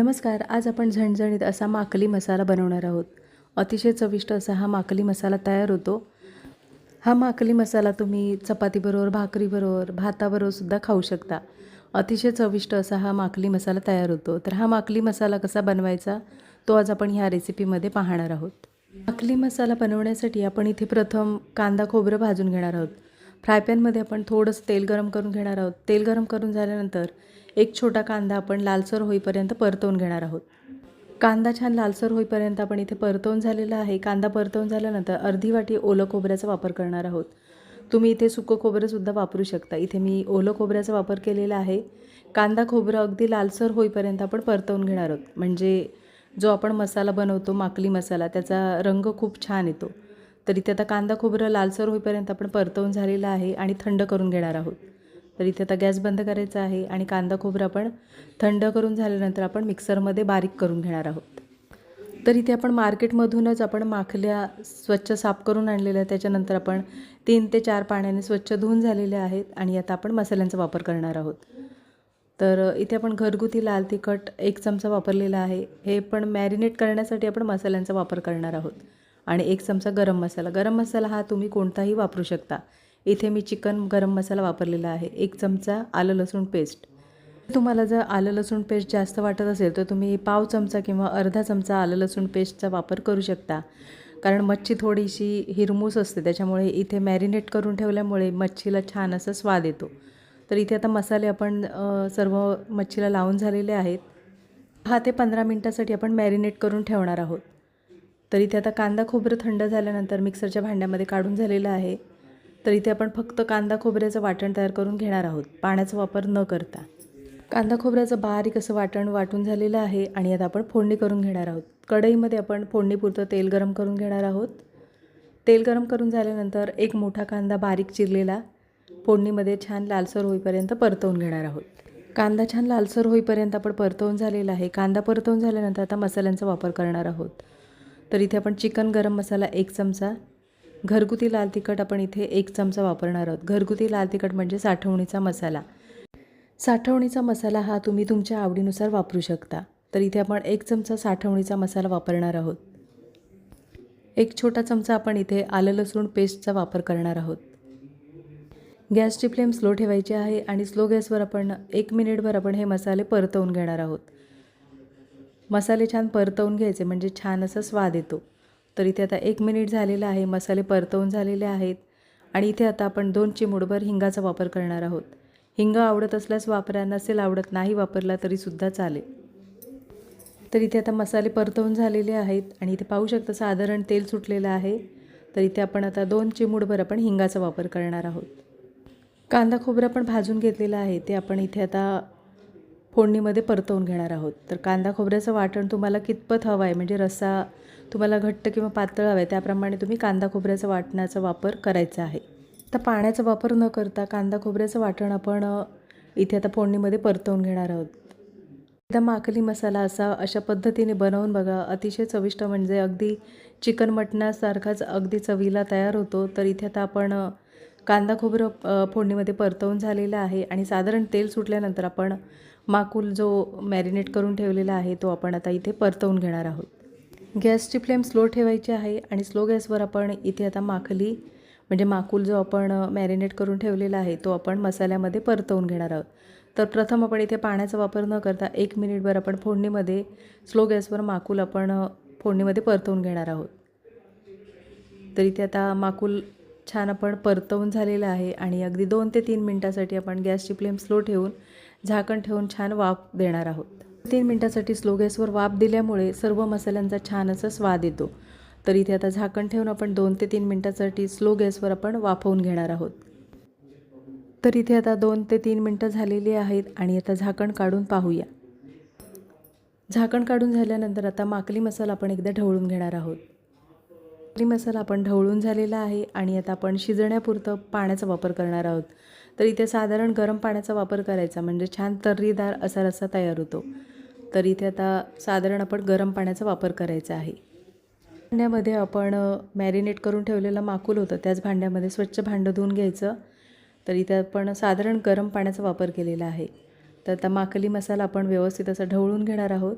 नमस्कार आज आपण झणझणीत असा माकली मसाला बनवणार आहोत. अतिशय चविष्ट असा हा माकली मसाला तयार होतो. हा माकली मसाला तुम्ही चपातीबरोबर भाकरीबरोबर भाताबरोबर सुद्धा खाऊ शकता. अतिशय चविष्ट असा हा माकली मसाला तयार होतो. तर हा माकली मसाला कसा बनवायचा तो आज आपण ह्या रेसिपीमध्ये पाहणार आहोत. माकली मसाला बनवण्यासाठी आपण इथे प्रथम कांदा खोबरं भाजून घेणार आहोत. फ्रायपॅनमध्ये आपण थोडंसं तेल गरम करून घेणार आहोत. तेल गरम करून झाल्यानंतर एक छोटा कांदा आपण लालसर होईपर्यंत परतवून घेणार आहोत. कांदा छान लालसर होईपर्यंत आपण इथे परतवून झालेला आहे. कांदा परतवून झाल्यानंतर अर्धी वाटी ओलं खोबऱ्याचा वापर करणार आहोत. तुम्ही इथे सुकं खोबरंसुद्धा वापरू शकता. इथे मी ओलं खोबऱ्याचा वापर केलेला आहे. कांदा खोबरं अगदी लालसर होईपर्यंत आपण परतवून घेणार आहोत. म्हणजे जो आपण मसाला बनवतो माकली मसाला त्याचा रंग खूप छान येतो. तर इथे आता कांदा खोबरं लालसर होईपर्यंत आपण परतवून झालेला आहे आणि थंड करून घेणार आहोत. तर इथे आता गॅस बंद करायचा आहे आणि कांदा खोबरं आपण थंड करून झाल्यानंतर आपण मिक्सरमध्ये बारीक करून घेणार आहोत. तर इथे आपण मार्केटमधूनच आपण माखल्या स्वच्छ साफ करून आणलेल्या त्याच्यानंतर आपण तीन ते चार पाण्याने स्वच्छ धुवून झालेल्या आहेत आणि आता आपण मसाल्यांचा वापर करणार आहोत. तर इथे आपण घरगुती लाल तिखट एक चमचा वापरलेला आहे. हे पण मॅरिनेट करण्यासाठी आपण मसाल्यांचा वापर करणार आहोत. आणि एक चमचा गरम मसाला. गरम मसाला हा तुम्ही कोणताही वापरू शकता. इथे मी चिकन गरम मसाला वापरलेला आहे. एक चमचा आलं लसूण पेस्ट. तुम्हाला जर आलं लसूण पेस्ट जास्त वाटत असेल तर तुम्ही पाव चमचा किंवा अर्धा चमचा आलं लसूण पेस्टचा वापर करू शकता. कारण मच्छी थोडीशी हिरमूस असते त्याच्यामुळे इथे मॅरिनेट करून ठेवल्यामुळे मच्छीला छान असा स्वाद येतो. तर इथे आता मसाले आपण सर्व मच्छीला लावून झालेले आहेत. दहा ते पंधरा मिनटासाठी आपण मॅरिनेट करून ठेवणार आहोत. तर इथे आता कांदा खोबरं थंड झाल्यानंतर मिक्सरच्या भांड्यामध्ये काढून झालेलं आहे. तर इथे आपण फक्त कांदा खोबऱ्याचं वाटण तयार करून घेणार आहोत. पाण्याचा वापर न करता. कांदा खोबऱ्याचं बारीक असं वाटण वाटून झालेलं आहे आणि आता आपण फोडणी करून घेणार आहोत. कढईमध्ये आपण फोडणीपुरतं तेल गरम करून घेणार आहोत. तेल गरम करून झाल्यानंतर एक मोठा कांदा बारीक चिरलेला फोडणीमध्ये छान लालसर होईपर्यंत परतवून घेणार आहोत. कांदा छान लालसर होईपर्यंत आपण परतवून झालेला आहे. कांदा परतवून झाल्यानंतर आता मसाल्यांचा वापर करणार आहोत. तर इथे आपण चिकन गरम मसाला एक चमचा घरगुती लाल तिखट आपण इथे एक चमचा वापरणार आहोत. घरगुती लाल तिखट म्हणजे साठवणीचा मसाला. साठवणीचा मसाला हा तुम्ही तुमच्या आवडीनुसार वापरू शकता. तर इथे आपण एक चमचा साठवणीचा मसाला वापरणार आहोत. एक छोटा चमचा आपण इथे आलं लसूण पेस्टचा वापर करणार आहोत. गॅसची फ्लेम स्लो ठेवायची आहे आणि स्लो गॅसवर आपण एक मिनिटभर आपण हे मसाले परतवून घेणार आहोत. मसाले छान परतवून घ्यायचे म्हणजे छान असा स्वाद येतो. तर इथे आता एक मिनिट झालेला आहे मसाले परतवून झालेले आहेत आणि इथे आता आपण दोन चिमूडभर हिंगाचा वापर करणार आहोत. हिंग आवडत असल्यास वापरा नसेल आवडत नाही वापरला तरीसुद्धा चालेल. तर इथे आता मसाले परतवून झालेले आहेत आणि इथे पाहू शकता साधारण तेल सुटलेलं आहे. तर इथे आपण आता दोन चिमूडभर आपण हिंगाचा वापर करणार आहोत. कांदा खोबरं आपण भाजून घेतलेलं आहे ते आपण इथे आता फोडणीमध्ये परतवून घेणार आहोत. तर कांदा खोबऱ्याचं वाटण तुम्हाला कितपत हवं आहे म्हणजे रस्सा तुम्हाला घट्ट किंवा पातळ हवं आहे त्याप्रमाणे तुम्ही कांदा खोबऱ्याचं वाटणाचा वापर करायचा आहे. तर पाण्याचा वापर न करता कांदा खोबऱ्याचं वाटण आपण इथे आता फोडणीमध्ये परतवून घेणार आहोत. एकदा माकली मसाला असा अशा पद्धतीने बनवून बघा. अतिशय चविष्ट म्हणजे अगदी चिकन मटणासारखाच अगदी चवीला तयार होतो. तर इथे आता आपण कांदा खोबरं फोडणीमध्ये परतवून झालेलं आहे आणि साधारण तेल सुटल्यानंतर आपण माकूल जो मॅरिनेट करून ठेवलेला आहे तो आपण आता इथे परतवून घेणार आहोत. गॅसची फ्लेम स्लो ठेवायची आहे आणि स्लो गॅसवर आपण इथे आता माखली म्हणजे माकूल जो आपण मॅरिनेट करून ठेवलेला आहे तो आपण मसाल्यामध्ये परतवून घेणार आहोत. तर प्रथम आपण इथे पाण्याचा वापर न करता एक मिनिटभर आपण फोडणीमध्ये स्लो गॅसवर माकूल आपण फोडणीमध्ये परतवून घेणार आहोत. तर इथे आता माकूल छान आपण परतवून झालेलं आहे आणि अगदी दोन ते तीन मिनटासाठी आपण गॅसची फ्लेम स्लो ठेवून झाकण ठेवून छान वाफ देणार आहोत. तीन मिनटासाठी स्लो गॅसवर वाफ दिल्यामुळे सर्व मसाल्यांचा छान असा स्वाद येतो. तर इथे आता झाकण ठेवून आपण दोन ते तीन मिनटासाठी स्लो गॅसवर आपण वाफवून घेणार आहोत. तर इथे आता दोन ते तीन मिनटं झालेली आहेत आणि आता झाकण काढून पाहूया. झाकण काढून झाल्यानंतर आता माकली मसाला आपण एकदा ढवळून घेणार आहोत. माकली मसाला आपण ढवळून झालेला आहे आणि आता आपण शिजण्यापुरतं पाण्याचा वापर करणार आहोत. तर इथे साधारण गरम पाण्याचा वापर करायचा म्हणजे छान तर्रीदार असा रस्सा तयार होतो. तर इथे आता साधारण आपण गरम पाण्याचा वापर करायचा आहे. भांड्यामध्ये आपण मॅरिनेट करून ठेवलेलं माकूल होतं त्याच भांड्यामध्ये स्वच्छ भांडं धुवून घ्यायचं. तर इथे आपण साधारण गरम पाण्याचा वापर केलेला आहे. तर आता माकली मसाला आपण व्यवस्थित असा ढवळून घेणार आहोत.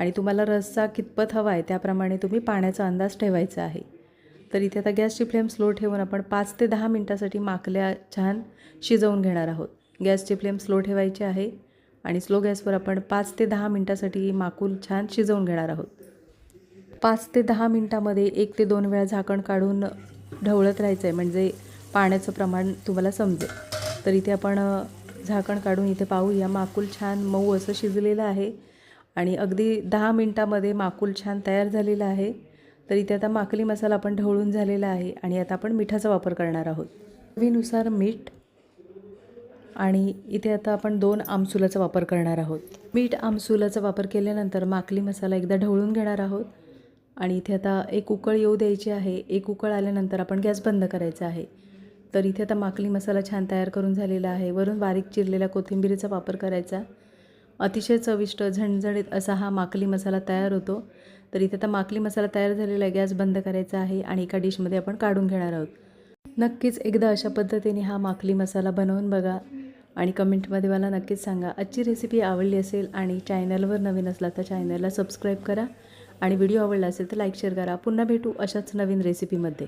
आणि तुम्हाला रस्सा कितपत हवा आहे त्याप्रमाणे तुम्ही पाण्याचा अंदाज ठेवायचा आहे. तर इथे आता गॅसची फ्लेम स्लो ठेवून आपण पाच ते दहा मिनटासाठी माकल्या छान शिजवून घेणार आहोत. गॅसची फ्लेम स्लो ठेवायची आहे आणि स्लो गॅसवर आपण पाच ते दहा मिनटासाठी माकूल छान शिजवून घेणार आहोत. पाच ते दहा मिनटामध्ये एक ते दोन वेळा झाकण काढून ढवळत राहायचं आहे म्हणजे पाण्याचं प्रमाण तुम्हाला समजेल. तर इथे आपण झाकण काढून इथे पाहूया माकूल छान मऊ असं शिजलेलं आहे. आणि अगदी दहा मिनटामध्ये माकूल छान तयार झालेला आहे. तर इथे आता माकली मसाला आपण ढवळून झालेला आहे आणि आता आपण मिठाचा वापर करणार आहोत. चवीनुसार मीठ आणि इथे आता आपण दोन आमसुलाचा वापर करणार आहोत. मीठ आमसुलाचा वापर केल्यानंतर माकली मसाला एकदा ढवळून घेणार आहोत. आणि इथे आता एक उकळ येऊ द्यायची आहे. एक उकळ आल्यानंतर आपण गॅस बंद करायचा आहे. तर इथे आता माकली मसाला छान तयार करून झालेला आहे. वरून बारीक चिरलेल्या कोथिंबीरीचा वापर करायचा. अतिशय चविष्ट झणझणीत असा हा माकली मसाला तयार होतो. तर इथे आता माकली मसाला तयार झालेला आहे. गॅस बंद करायचा आहे आणि एका डिशमध्ये आपण काढून घेणार आहोत. नक्कीच एकदा अशा पद्धतीने हा माकली मसाला बनवून बघा आणि कमेंटमध्ये मला नक्कीच सांगा. आजची रेसिपी आवडली असेल आणि चॅनलवर नवीन असला तर चॅनलला सबस्क्राईब करा आणि व्हिडिओ आवडला असेल तर लाईक शेअर करा. पुन्हा भेटू अशाच नवीन रेसिपीमध्ये